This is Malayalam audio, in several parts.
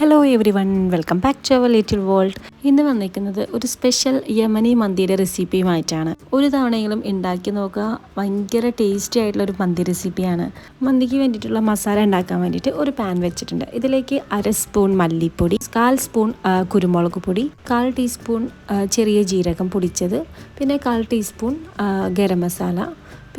Hello everyone welcome back to our little world ഇന്ന് വന്നിരിക്കുന്നത് ഒരു സ്പെഷ്യൽ യമനി മന്തിയുടെ റെസിപ്പിയുമായിട്ടാണ് ഒരു തവണയെങ്കിലും ഉണ്ടാക്കി നോക്കുക. ഭയങ്കര ടേസ്റ്റി ആയിട്ടുള്ള ഒരു മന്തി റെസിപ്പിയാണ് മന്തിക്ക് വേണ്ടിയിട്ടുള്ള മസാല ഉണ്ടാക്കാൻ വേണ്ടിയിട്ട് ഒരു പാൻ വെച്ചിട്ടുണ്ട്. ഇതിലേക്ക് അര സ്പൂൺ മല്ലിപ്പൊടി കാൽ സ്പൂൺ കുരുമുളക് പൊടി കാൽ ടീസ്പൂൺ ചെറിയ ജീരകം പൊടിച്ചത് പിന്നെ കാൽ ടീസ്പൂൺ ഗരം മസാല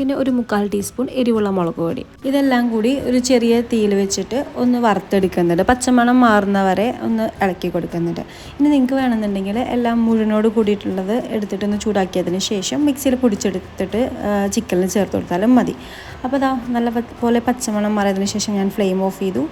പിന്നെ ഒരു മുക്കാൽ ടീസ്പൂൺ എരിവുള്ള മുളക് പൊടി. ഇതെല്ലാം കൂടി ഒരു ചെറിയ തീയിൽ വെച്ചിട്ട് ഒന്ന് വറുത്തെടുക്കുന്നുണ്ട്. പച്ചമണം മാറുന്നവരെ ഒന്ന് ഇളക്കി കൊടുക്കുന്നുണ്ട്. ഇനി നിങ്ങൾക്ക് വേണമെന്നുണ്ടെങ്കിൽ എല്ലാം മുഴുവനോട് കൂടിയിട്ടുള്ളത് എടുത്തിട്ടൊന്ന് ചൂടാക്കിയതിന് ശേഷം മിക്സിയിൽ പൊടിച്ചെടുത്തിട്ട് ചിക്കനിൽ ചേർത്ത് കൊടുത്താലും മതി. അപ്പോൾ അതാ നല്ല പോലെ പച്ചമണം മാറിയതിന് ശേഷം ഞാൻ ഫ്ലെയിം ഓഫ് ചെയ്തു.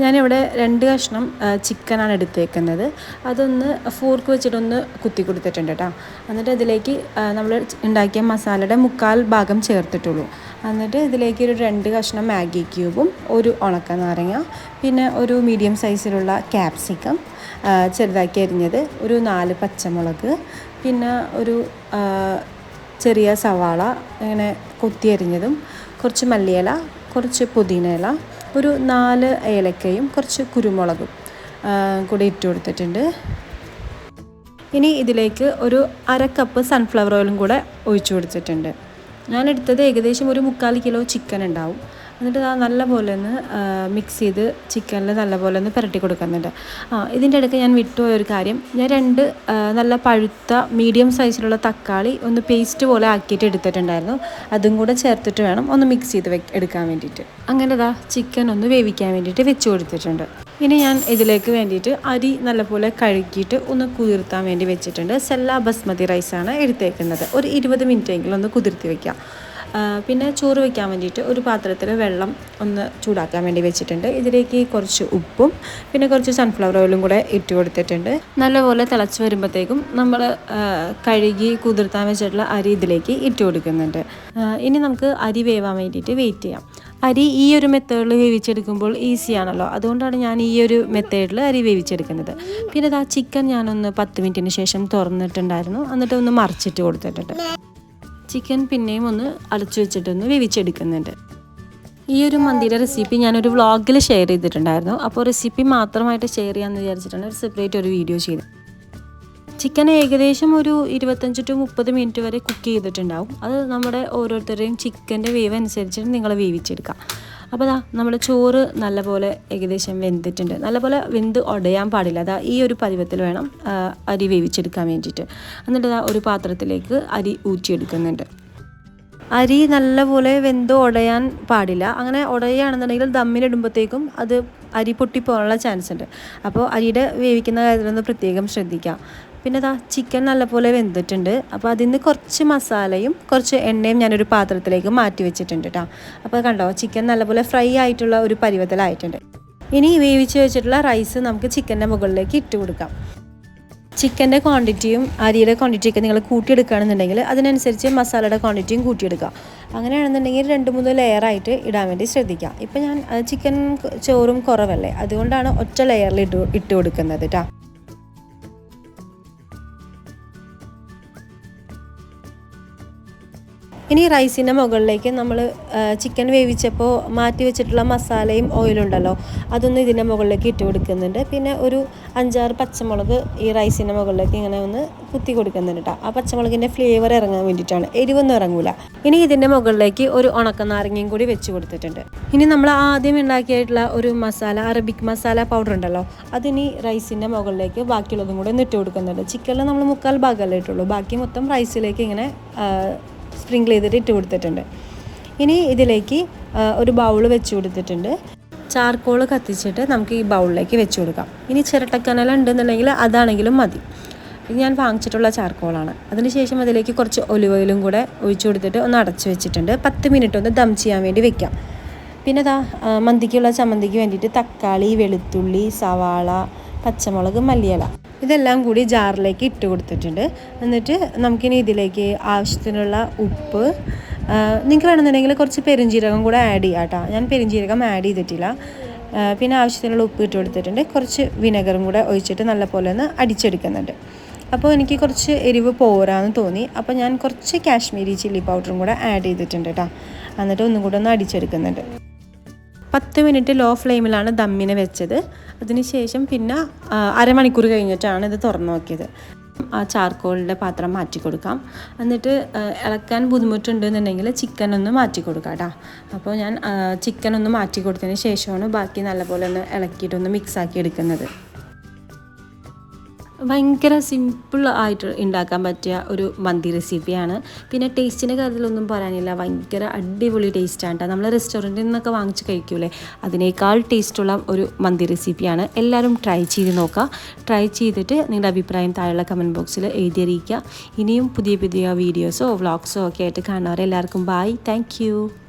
ഞാനിവിടെ രണ്ട് കഷ്ണം ചിക്കനാണ് എടുത്തേക്കുന്നത്. അതൊന്ന് ഫോർക്ക് വെച്ചിട്ടൊന്ന് കുത്തി കൊടുത്തിട്ടുണ്ട് കേട്ടോ. എന്നിട്ട് ഇതിലേക്ക് നമ്മൾ ഉണ്ടാക്കിയ മസാലയുടെ മുക്കാൽ ഭാഗം ചേർത്തിട്ടുള്ളൂ. എന്നിട്ട് ഇതിലേക്ക് ഒരു രണ്ട് കഷ്ണം മാഗി ക്യൂബും ഒരു ഉണക്ക നാരങ്ങ പിന്നെ ഒരു മീഡിയം സൈസിലുള്ള ക്യാപ്സിക്കം ചെറുതാക്കി അരിഞ്ഞത് ഒരു നാല് പച്ചമുളക് പിന്നെ ഒരു ചെറിയ സവാള ഇങ്ങനെ കൊത്തിയരിഞ്ഞതും കുറച്ച് മല്ലിയില കുറച്ച് പുതിന ഇല ഒരു നാല് ഏലക്കയും കുറച്ച് കുരുമുളകും കൂടി ഇട്ട് കൊടുത്തിട്ടുണ്ട്. ഇനി ഇതിലേക്ക് ഒരു അര കപ്പ് സൺഫ്ലവർ ഓയിലും കൂടെ ഒഴിച്ചു കൊടുത്തിട്ടുണ്ട്. ഞാൻ എടുത്തത് ഏകദേശം ഒരു മുക്കാൽ കിലോ ചിക്കൻ ഉണ്ടാവും. എന്നിട്ട് ആ നല്ല പോലെ ഒന്ന് മിക്സ് ചെയ്ത് ചിക്കനിൽ നല്ല പോലെ ഒന്ന് പുരട്ടി കൊടുക്കുന്നുണ്ട്. ആ ഇതിന്റെ ഇടയ്ക്ക് ഞാൻ വിട്ടുപോയ ഒരു കാര്യം. ഞാൻ രണ്ട് നല്ല പഴുത്ത മീഡിയം സൈസിലുള്ള തക്കാളി ഒന്ന് പേസ്റ്റ് പോലെ ആക്കിയിട്ട് എടുത്തിട്ടുണ്ടായിരുന്നു. അതും കൂടെ ചേർത്തിട്ട് വേണം ഒന്ന് മിക്സ് ചെയ്ത് എടുക്കാൻ വേണ്ടിയിട്ട്. അങ്ങനെ ഇതാ ചിക്കൻ ഒന്ന് വേവിക്കാൻ വേണ്ടിയിട്ട് വെച്ച് കൊടുത്തിട്ടുണ്ട്. ഇനി ഞാൻ ഇതിലേക്ക് വേണ്ടിയിട്ട് അരി നല്ലപോലെ കഴുകിയിട്ട് ഒന്ന് കുതിർത്താൻ വേണ്ടി വെച്ചിട്ടുണ്ട്. സെല്ല ബസ്മതി റൈസാണ് എടുത്തേക്കുന്നത്. ഒരു ഇരുപത് മിനിറ്റെങ്കിലും ഒന്ന് കുതിർത്തി വെക്കാം. ആ, പിന്നെ ചോറ് വയ്ക്കാൻ വേണ്ടിയിട്ട് ഒരു പാത്രത്തിൽ വെള്ളം ഒന്ന് ചൂടാക്കാൻ വേണ്ടി വെച്ചിട്ടുണ്ട്. ഇതിലേക്ക് കുറച്ച് ഉപ്പും പിന്നെ കുറച്ച് സൺഫ്ലവർ ഓയിലും കൂടെ ഇട്ട് കൊടുത്തിട്ടുണ്ട്. നല്ലപോലെ തിളച്ച് വരുമ്പോഴത്തേക്കും നമ്മൾ കഴുകി കുതിർത്താൻ വെച്ചിട്ടുള്ള അരി ഇതിലേക്ക് ഇട്ട് കൊടുക്കുന്നുണ്ട്. ഇനി നമുക്ക് അരി വേവാൻ വേണ്ടിയിട്ട് വെയിറ്റ് ചെയ്യാം. അരി ഈ ഒരു മെത്തേഡിൽ വേവിച്ചെടുക്കുമ്പോൾ ഈസിയാണല്ലോ അതുകൊണ്ടാണ് ഞാൻ ഈ ഒരു മെത്തേഡിൽ അരി വേവിച്ചെടുക്കുന്നത്. പിന്നെ ആ ചിക്കൻ ഞാനൊന്ന് പത്ത് മിനിറ്റിന് ശേഷം തുറന്നിട്ടുണ്ടായിരുന്നു. എന്നിട്ട് ഒന്ന് മറിച്ചിട്ട് കൊടുത്തിട്ടുണ്ട്. ചിക്കൻ പിന്നെയും ഒന്ന് അടച്ചു വെച്ചിട്ടൊന്ന് വേവിച്ചെടുക്കുന്നുണ്ട്. ഈ ഒരു മന്തിയുടെ റെസിപ്പി ഞാനൊരു വ്ളോഗിൽ ഷെയർ ചെയ്തിട്ടുണ്ടായിരുന്നു. അപ്പോൾ റെസിപ്പി മാത്രമായിട്ട് ഷെയർ ചെയ്യാമെന്ന് വിചാരിച്ചിട്ടാണ് ഒരു സെപ്പറേറ്റ് ഒരു വീഡിയോ ചെയ്തത്. ചിക്കൻ ഏകദേശം ഒരു ഇരുപത്തഞ്ച് ടു മുപ്പത് മിനിറ്റ് വരെ കുക്ക് ചെയ്തിട്ടുണ്ടാവും. അത് നമ്മുടെ ഓരോരുത്തരുടെയും ചിക്കന്റെ വേവ് അനുസരിച്ചിട്ട് നിങ്ങൾ വേവിച്ചെടുക്കുക അപ്പോൾ ദാ നമ്മൾ ചോറ് നല്ലപോലെ ഏകദേശം വെന്തിട്ടുണ്ട്. നല്ലപോലെ വെന്ത് ഉടയാൻ പാടില്ല. അതാ ഈ ഒരു പരുവത്തിൽ വേണം അരി വേവിച്ചെടുക്കാൻ വേണ്ടിയിട്ട്. എന്നിട്ട് ഒരു പാത്രത്തിലേക്ക് അരി ഊറ്റിയെടുക്കുന്നുണ്ട്. അരി നല്ലപോലെ വെന്ത് ഉടയാൻ പാടില്ല. അങ്ങനെ ഉടയുകയാണെന്നുണ്ടെങ്കിൽ ദമ്മിലിടുമ്പോഴത്തേക്കും അത് അരി പൊട്ടിപ്പോകാനുള്ള ചാൻസ് ഉണ്ട് അപ്പോൾ അരിയുടെ വേവിക്കുന്ന കാര്യത്തിലൊന്ന് പ്രത്യേകം ശ്രദ്ധിക്കുക പിന്നെ ദാ ചിക്കൻ നല്ലപോലെ വെന്തിട്ടുണ്ട്. അപ്പോൾ അതിൽ നിന്ന് കുറച്ച് മസാലയും കുറച്ച് എണ്ണയും ഞാനൊരു പാത്രത്തിലേക്ക് മാറ്റി വെച്ചിട്ടുണ്ട് കേട്ടോ അപ്പോൾ കണ്ടോ ചിക്കൻ നല്ലപോലെ ഫ്രൈ ആയിട്ടുള്ള ഒരു പരുവത്തിലായിട്ടുണ്ട്. ഇനി വേവിച്ച് വെച്ചിട്ടുള്ള റൈസ് നമുക്ക് ചിക്കന്റെ മുകളിലേക്ക് ഇട്ട് കൊടുക്കാം. ചിക്കന്റെ ക്വാണ്ടിറ്റിയും അരിയുടെ ക്വാണ്ടിറ്റിയൊക്കെ നിങ്ങൾ കൂട്ടിയെടുക്കുകയാണെന്നുണ്ടെങ്കിൽ അതിനനുസരിച്ച് മസാലയുടെ ക്വാണ്ടിറ്റിയും കൂട്ടിയെടുക്കുക. അങ്ങനെയാണെന്നുണ്ടെങ്കിൽ രണ്ട് മൂന്ന് ലെയറായിട്ട് ഇടാൻ വേണ്ടി ശ്രദ്ധിക്കുക ഇപ്പം ഞാൻ ചിക്കൻ ചോറും കുറവല്ലേ? അതുകൊണ്ടാണ് ഒറ്റ ലെയറിൽ ഇട്ട് ഇട്ട് കൊടുക്കുന്നത് കേട്ടോ ഇനി റൈസിന്റെ മുകളിലേക്ക് നമ്മൾ ചിക്കൻ വേവിച്ചപ്പോൾ മാറ്റി വെച്ചിട്ടുള്ള മസാലയും ഓയിലുണ്ടല്ലോ അതൊന്ന് ഇതിന്റെ മുകളിലേക്ക് ഇട്ട് കൊടുക്കുന്നുണ്ട്. പിന്നെ ഒരു അഞ്ചാറ് പച്ചമുളക് ഈ റൈസിന്റെ മുകളിലേക്ക് ഇങ്ങനെ ഒന്ന് കുത്തി കൊടുക്കുന്നുണ്ട് കേട്ടോ ആ പച്ചമുളകിന്റെ ഫ്ലേവർ ഇറങ്ങാൻ വേണ്ടിയിട്ടാണ്. എരിവൊന്നും ഇറങ്ങൂല. ഇനി ഇതിന്റെ മുകളിലേക്ക് ഒരു ഉണക്ക നാരങ്ങയും കൂടി വെച്ച് കൊടുത്തിട്ടുണ്ട്. ഇനി നമ്മൾ ആദ്യം ഉണ്ടാക്കിയിട്ടുള്ള ഒരു മസാല അറബിക് മസാല പൗഡർ ഉണ്ടല്ലോ അതിനി റൈസിന്റെ മുകളിലേക്ക് ബാക്കിയുള്ളതും കൂടെ ഒന്ന് ഇട്ട് കൊടുക്കുന്നുണ്ട്. ചിക്കനിൽ നമ്മൾ മുക്കാൽ ഭാഗമല്ലേ ഇട്ടുള്ളൂ. ബാക്കി മൊത്തം റൈസിലേക്ക് ഇങ്ങനെ സ്പ്രിങ്കിൾ ചെയ്തിട്ട് ഇട്ട് കൊടുത്തിട്ടുണ്ട്. ഇനി ഇതിലേക്ക് ഒരു ബൗൾ വെച്ച് കൊടുത്തിട്ടുണ്ട്. ചാർക്കോൾ കത്തിച്ചിട്ട് നമുക്ക് ഈ ബൗളിലേക്ക് വെച്ച് കൊടുക്കാം. ഇനി ചിരട്ടക്കനല ഉണ്ടെന്നുണ്ടെങ്കിൽ അതാണെങ്കിലും മതി. ഇത് ഞാൻ വാങ്ങിച്ചിട്ടുള്ള ചാർക്കോളാണ്. അതിനുശേഷം അതിലേക്ക് കുറച്ച് ഒലിവ് ഓയിലും കൂടെ ഒഴിച്ചു കൊടുത്തിട്ട് ഒന്ന് അടച്ചു വെച്ചിട്ടുണ്ട്. പത്ത് മിനിറ്റ് ഒന്ന് ദം ചെയ്യാൻ വേണ്ടി വെക്കാം. പിന്നെ ദാ മന്തിക്കുള്ള ചമ്മന്തിക്ക് വേണ്ടിയിട്ട് തക്കാളി വെളുത്തുള്ളി സവാള പച്ചമുളക് മല്ലിയില. ഇതെല്ലാം കൂടി ജാറിലേക്ക് ഇട്ട് കൊടുത്തിട്ടുണ്ട്. എന്നിട്ട് നമുക്കിനി ഇതിലേക്ക് ആവശ്യത്തിനുള്ള ഉപ്പ് നിങ്ങൾക്ക് വേണമെന്നുണ്ടെങ്കിൽ കുറച്ച് പെരുംജീരകം കൂടെ ആഡ് ചെയ്യാം കേട്ടോ. ഞാൻ പെരുംജീരകം ആഡ് ചെയ്തിട്ടില്ല. പിന്നെ ആവശ്യത്തിനുള്ള ഉപ്പ് ഇട്ട് കൊടുത്തിട്ടുണ്ട്. കുറച്ച് വിനെഗറും കൂടെ ഒഴിച്ചിട്ട് നല്ലപോലെ ഒന്ന് അടിച്ചെടുക്കുന്നുണ്ട്. അപ്പോൾ എനിക്ക് കുറച്ച് എരിവ് പോരാന്ന് തോന്നി. അപ്പോൾ ഞാൻ കുറച്ച് കാശ്മീരി ചില്ലി പൗഡറും കൂടെ ആഡ് ചെയ്തിട്ടുണ്ട് കേട്ടോ. എന്നിട്ട് ഒന്നും കൂടെ ഒന്ന് അടിച്ചെടുക്കുന്നുണ്ട്. പത്ത് മിനിറ്റ് ലോ ഫ്ലെയിമിലാണ് ദമ്മിന് വെച്ചത്. അതിനുശേഷം പിന്നെ അരമണിക്കൂർ കഴിഞ്ഞിട്ടാണ് ഇത് തുറന്നു നോക്കിയത്. ആ ചാർക്കോളിന്റെ പാത്രം മാറ്റി കൊടുക്കാം. എന്നിട്ട് ഇളക്കാൻ ബുദ്ധിമുട്ടുണ്ടെന്നുണ്ടെങ്കിൽ ചിക്കൻ ഒന്ന് മാറ്റി കൊടുക്കാം കേട്ടോ. അപ്പോൾ ഞാൻ ചിക്കൻ ഒന്ന് മാറ്റി കൊടുത്തതിന് ശേഷമാണ് ബാക്കി നല്ലപോലെ ഒന്ന് ഇളക്കിയിട്ടൊന്ന് മിക്സ് ആക്കി എടുക്കുന്നത്. ഭയങ്കര സിമ്പിൾ ആയിട്ട് ഉണ്ടാക്കാൻ പറ്റിയ ഒരു മന്തി റെസിപ്പിയാണ് പിന്നെ ടേസ്റ്റിന്റെ കാര്യത്തിലൊന്നും പറയാനില്ല. ഭയങ്കര അടിപൊളി ടേസ്റ്റാണ് നമ്മൾ റെസ്റ്റോറന്റിൽ നിന്നൊക്കെ വാങ്ങിച്ച് കഴിക്കൂലേ? അതിനേക്കാൾ ടേസ്റ്റുള്ള ഒരു മന്തി റെസിപ്പിയാണ് എല്ലാവരും ട്രൈ ചെയ്ത് നോക്കുക ട്രൈ ചെയ്തിട്ട് നിങ്ങളുടെ അഭിപ്രായം താഴെയുള്ള കമന്റ് ബോക്സിൽ എഴുതിയറിയിക്കുക ഇനിയും പുതിയ പുതിയ വീഡിയോസോ വ്ളോഗ്സോ ഒക്കെ ആയിട്ട് എല്ലാവർക്കും ബായ് താങ്ക്